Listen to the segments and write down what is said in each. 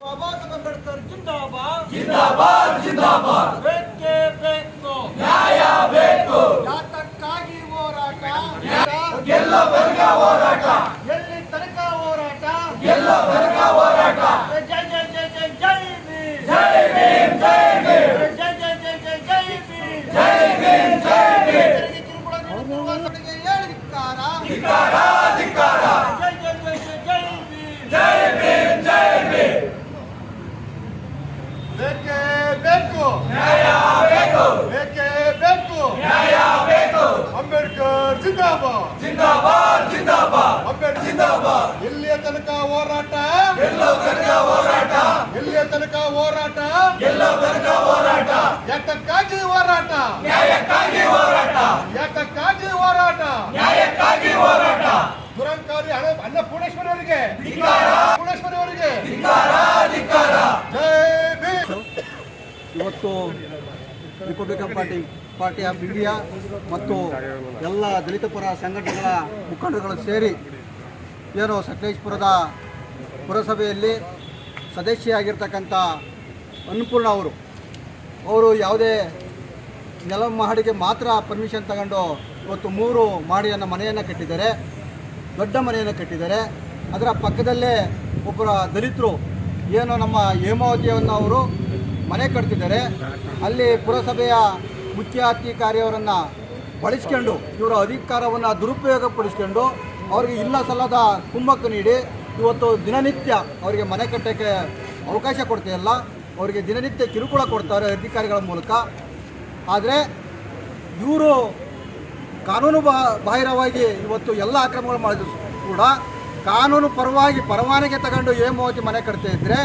ಬಾಬಾ ಸಾಹೇಬ್ ಅಂಬೇಡ್ಕರ್ ಜಿಂದಾಬಾದ್. ಜಿಂದಾಬಾದ್ ಜಿಂದಾಬಾದ್. ಬೇಕೇ ಬೇಕು. ನ್ಯಾಯ ಬೇಕು. ಯಾತಕ್ಕಾಗಿ ಹೋರಾಟ? ಗೆಲ್ಲವರೆಗ ಹೋರಾಟ. ಎಲ್ಲಿ ತನಕ ಹೋರಾಟ? ಗೆಲ್ಲವರೆಗ ಹೋರಾಟ. ಜೈ ಜೈ ಜೈ ಜೈ ಜೈ ಭೀಮ್. ಜೈ ಭೀಮ್ ಜೈ ಭೀಮ್. ಜೈ ಜೈ ಜೈ ಜೈ ಜೈ ಭೀಮ್. ಜೈ ಭೀಮ್ ಜೈ ಭೀಮ್. ರೈತರಿಗೆ ಕಿರುಕುಳ ನೀಡುತ್ತಿರುವ ಸಭೆಗೆ ಹೇಳಿಕಾರ ಧಿಕ್ಕಾರ ಧಿಕ್ಕಾರ ಜೈ ಜೈ ಜೈ ಜೈ ಜೈ ಭೀಮ್ ಜೈ ಭೀಮ್ ಜೈ ಭೀಮ್ ಬೇಕೇ ಬೇಕು ನ್ಯಾಯ ಬೇಕು ಬೇಕೇ ಬೇಕು ನ್ಯಾಯ ಬೇಕು ಅಂಬೇಡ್ಕರ್ ಜಿಂದಾಬಾದ್. ಜಿಂದಾಬಾದ್ ಜಿಂದಾಬಾದ್. ಅಂಬೇಡ್ಕರ್ ಜಿಂದಾಬಾದ್. ಎಲ್ಲಿಯ ತನಕ ಹೋರಾಟ? ಎಲ್ಲೋ ತನಕ ಹೋರಾಟ. ಎಲ್ಲಿಯ ತನಕ ಹೋರಾಟ? ಎಲ್ಲೋ ತನಕ ಹೋರಾಟ. ಯಾತಕ್ಕಾಗಿ ಹೋರಾಟ? ನ್ಯಾಯಕ್ಕಾಗಿ ಹೋರಾಟ. ಯಾತಕ್ಕಾಗಿ ಹೋರಾಟ? ನ್ಯಾಯಕ್ಕಾಗಿ ಹೋರಾಟ. ದುರಂಕಾರಿ ಹಣ ಅವರಿಗೆ ಧಿಕ್ಕಾರ. ಪೂರ್ಣೇಶ್ವರಿ ಅವರಿಗೆ ಧಿಕ್ಕಾರ ಧಿಕ್ಕಾರ. ಜೈ ಭೀಮ್. ಇವತ್ತು Republican party party of India ಮತ್ತು ಎಲ್ಲ ದಲಿತ ಪರ ಸಂಘಟನೆಗಳ ಮುಖಂಡರುಗಳು ಸೇರಿ ಏನು ಸಕಲೇಶ್ಪುರದ ಪುರಸಭೆಯಲ್ಲಿ ಸದಸ್ಯೆಯಾಗಿರ್ತಕ್ಕಂಥ ಅನ್ನಪೂರ್ಣ ಅವರು ಅವರು ಯಾವುದೇ ನೆಲ ಮಹಡಿಗೆ ಮಾತ್ರ ಪರ್ಮಿಷನ್ ತಗೊಂಡು ಇವತ್ತು ಮೂರು ಮಹಡಿಯನ್ನು ಮನೆಯನ್ನು ಕಟ್ಟಿದ್ದಾರೆ, ದೊಡ್ಡ ಮನೆಯನ್ನು ಕಟ್ಟಿದ್ದಾರೆ. ಅದರ ಪಕ್ಕದಲ್ಲೇ ಒಬ್ಬರ ದಲಿತರು, ಏನು ನಮ್ಮ ಹೇಮಾವತಿಯನ್ನು ಅವರು ಮನೆ ಕಟ್ತಿದ್ದಾರೆ. ಅಲ್ಲಿ ಪುರಸಭೆಯ ಮುಖ್ಯ ಅಧಿಕಾರಿಯವರನ್ನು ಬಳಸ್ಕೊಂಡು, ಇವರ ಅಧಿಕಾರವನ್ನು ದುರುಪಯೋಗ ಪಡಿಸ್ಕೊಂಡು ಅವರಿಗೆ ಇಲ್ಲ ಸಲ್ಲದ ಕುಮ್ಮಕ್ಕು ನೀಡಿ ಇವತ್ತು ದಿನನಿತ್ಯ ಅವರಿಗೆ ಮನೆ ಕಟ್ಟೋಕ್ಕೆ ಅವಕಾಶ ಕೊಡ್ತಾಯಿಲ್ಲ ಅವರಿಗೆ ದಿನನಿತ್ಯ ಕಿರುಕುಳ ಕೊಡ್ತಾರೆ ಅಧಿಕಾರಿಗಳ ಮೂಲಕ. ಆದರೆ ಇವರು ಕಾನೂನು ಬಾ, ಬಾಹಿರವಾಗಿ ಇವತ್ತು ಎಲ್ಲ ಅಕ್ರಮಗಳು ಮಾಡಿದ್ರು ಕೂಡ ಕಾನೂನು ಪರವಾಗಿ ಪರವಾನಗಿ ತಗೊಂಡು ಹೇಮಾವತಿ ಮನೆ ಕಟ್ತಾ ಇದ್ದರೆ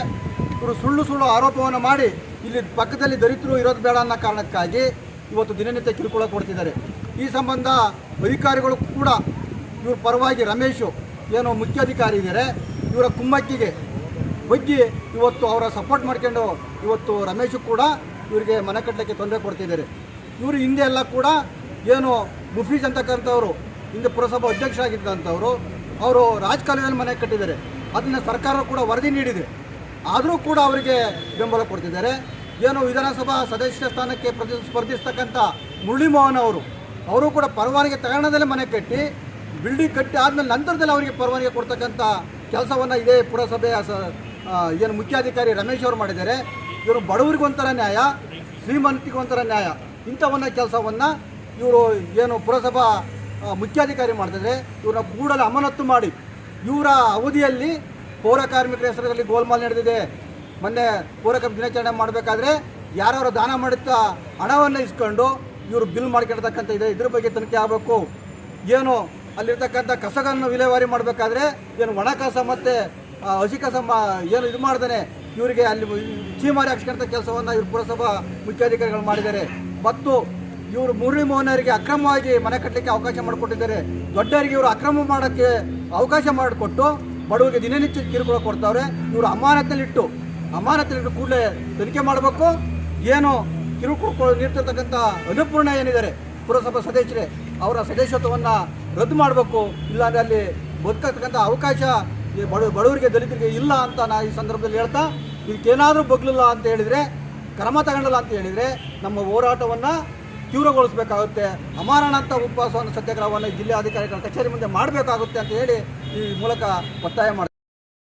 ಇವರು ಸುಳ್ಳು ಸುಳ್ಳು ಆರೋಪವನ್ನು ಮಾಡಿ ಇಲ್ಲಿ ಪಕ್ಕದಲ್ಲಿ ದಲಿತರು ಇರೋದು ಬೇಡ ಅನ್ನೋ ಕಾರಣಕ್ಕಾಗಿ ಇವತ್ತು ದಿನನಿತ್ಯ ಕಿರುಕುಳ ಕೊಡ್ತಿದ್ದಾರೆ. ಈ ಸಂಬಂಧ ಅಧಿಕಾರಿಗಳು ಕೂಡ ಇವ್ರ ಪರವಾಗಿ ರಮೇಶು ಏನು ಮುಖ್ಯಾಧಿಕಾರಿ ಇದ್ದಾರೆ. ಇವರ ಕುಮ್ಮಕ್ಕಿಗೆ ಬಗ್ಗೆ ಇವತ್ತು ಅವರ ಸಪೋರ್ಟ್ ಮಾಡ್ಕೊಂಡು ಇವತ್ತು ರಮೇಶು ಕೂಡ ಇವರಿಗೆ ಮನೆ ಕಟ್ಟಲಿಕ್ಕೆ ತೊಂದರೆ ಕೊಡ್ತಿದ್ದಾರೆ. ಇವರು ಹಿಂದೆ ಎಲ್ಲ ಕೂಡ ಏನು ಮುಫೀಜ್ ಅಂತಕ್ಕಂಥವ್ರು, ಹಿಂದೆ ಪುರಸಭಾ ಅಧ್ಯಕ್ಷರಾಗಿದ್ದಂಥವ್ರು, ಅವರು ರಾಜಕಾಲುವೆಯಲ್ಲಿ ಮನೆ ಕಟ್ಟಿದ್ದಾರೆ. ಅದನ್ನು ಸರ್ಕಾರ ಕೂಡ ವರದಿ ನೀಡಿದೆ. ಆದರೂ ಕೂಡ ಅವರಿಗೆ ಬೆಂಬಲ ಕೊಡ್ತಿದ್ದಾರೆ. ಏನು ವಿಧಾನಸಭಾ ಸದಸ್ಯ ಸ್ಥಾನಕ್ಕೆ ಪ್ರತಿ ಸ್ಪರ್ಧಿಸ್ತಕ್ಕಂಥ ಮುರಳಿ ಮೋಹನ್ ಅವರು ಅವರು ಕೂಡ ಪರವಾನಿಗೆ ತಗೊಂಡದಲ್ಲೇ ಮನೆ ಕಟ್ಟಿ, ಬಿಲ್ಡಿಂಗ್ ಕಟ್ಟಿ ಆದಮೇಲೆ ನಂತರದಲ್ಲಿ ಅವರಿಗೆ ಪರವಾನಿಗೆ ಕೊಡ್ತಕ್ಕಂಥ ಕೆಲಸವನ್ನು ಇದೇ ಪುರಸಭೆ ಏನು ಮುಖ್ಯಾಧಿಕಾರಿ ರಮೇಶ್ ಅವರು ಮಾಡಿದ್ದಾರೆ. ಇವರು ಬಡವರಿಗೊಂಥರ ನ್ಯಾಯ ಶ್ರೀಮಂತಿಗೊಂಥರ ನ್ಯಾಯ. ಇಂಥವನ್ನ ಕೆಲಸವನ್ನು ಇವರು ಏನು ಪುರಸಭಾ ಮುಖ್ಯಾಧಿಕಾರಿ ಮಾಡ್ತಿದ್ದಾರೆ. ಇವ್ರನ್ನ ಕೂಡಲೇ ಅಮಾನತ್ತು ಮಾಡಿ, ಇವರ ಅವಧಿಯಲ್ಲಿ ಪೌರ ಕಾರ್ಮಿಕರ ಹೆಸರಲ್ಲಿ ಗೋಲ್ಮಾಲ್ ನಡೆದಿದೆ. ಮೊನ್ನೆ ಪೌರ ದಿನಾಚರಣೆ ಮಾಡಬೇಕಾದ್ರೆ ಯಾರ್ಯಾರು ದಾನ ಮಾಡುತ್ತಾ ಹಣವನ್ನು ಇಸ್ಕೊಂಡು ಇವರು ಬಿಲ್ ಮಾಡ್ಕೊಂಡಿರ್ತಕ್ಕಂಥ ಇದೆ. ಇದ್ರ ಬಗ್ಗೆ ತನಿಖೆ ಆಗಬೇಕು. ಏನು ಅಲ್ಲಿರ್ತಕ್ಕಂಥ ಕಸಗಳನ್ನು ವಿಲೇವಾರಿ ಮಾಡಬೇಕಾದ್ರೆ ಏನು ಒಣ ಕಸ ಮತ್ತು ಹಸಿ ಕಸ ಏನು ಇದು ಮಾಡ್ದಾನೆ. ಇವರಿಗೆ ಅಲ್ಲಿ ಚೀಮಾರಿ ಹಾಕ್ಸ್ಕೊಂತ ಕೆಲಸವನ್ನು ಇವರು ಪುರಸಭಾ ಮುಖ್ಯಾಧಿಕಾರಿಗಳು ಮಾಡಿದ್ದಾರೆ. ಮತ್ತು ಇವರು ಮುರಳಿ ಮೋಹನರಿಗೆ ಅಕ್ರಮವಾಗಿ ಮನೆ ಕಟ್ಟಲಿಕ್ಕೆ ಅವಕಾಶ ಮಾಡಿಕೊಟ್ಟಿದ್ದಾರೆ. ದೊಡ್ಡವರಿಗೆ ಇವರು ಅಕ್ರಮ ಮಾಡೋಕ್ಕೆ ಅವಕಾಶ ಮಾಡಿಕೊಟ್ಟು ಬಡವರಿಗೆ ದಿನನಿತ್ಯ ಕಿರುಕುಳ ಕೊಡ್ತಾವ್ರೆ, ಇವರು ಅಮಾನತಲ್ಲಿಟ್ಟು ಅಮಾನತಲ್ಲಿಟ್ಟು ಕೂಡಲೇ ತನಿಖೆ ಮಾಡಬೇಕು. ಏನು ಕಿರುಕುಳ ನೀಡ್ತಿರ್ತಕ್ಕಂಥ ಅನುಪೂರ್ಣ ಏನಿದ್ದಾರೆ, ಪುರಸಭಾ ಸದಸ್ಯರೇ, ಅವರ ಸದಸ್ಯತ್ವವನ್ನು ರದ್ದು ಮಾಡಬೇಕು. ಇಲ್ಲಾಂದರೆ ಅಲ್ಲಿ ಬದುಕತಕ್ಕಂಥ ಅವಕಾಶ ಬಡ, ಬಡವರಿಗೆ, ದಲಿತರಿಗೆ ಇಲ್ಲ ಅಂತ ನಾ ಈ ಸಂದರ್ಭದಲ್ಲಿ ಹೇಳ್ತಾ, ಇದಕ್ಕೇನಾದರೂ ಬಗ್ಲಿಲ್ಲ ಅಂತ ಹೇಳಿದರೆ, ಕ್ರಮ ತಗೊಂಡಲ್ಲ ಅಂತ ಹೇಳಿದರೆ, ನಮ್ಮ ಹೋರಾಟವನ್ನು ತೀವ್ರಗೊಳಿಸಬೇಕಾಗುತ್ತೆ. ಅಮಾರಣಾಂತ ಉಪವಾಸವನ್ನು ಸತ್ಯಾಗ್ರಹವನ್ನು ಜಿಲ್ಲಾಧಿಕಾರಿಗಳ ಕಚೇರಿ ಮುಂದೆ ಮಾಡಬೇಕಾಗುತ್ತೆ ಅಂತ ಹೇಳಿ ಈ ಮೂಲಕ ಒತ್ತಾಯ ಮಾಡ್ತಾರೆ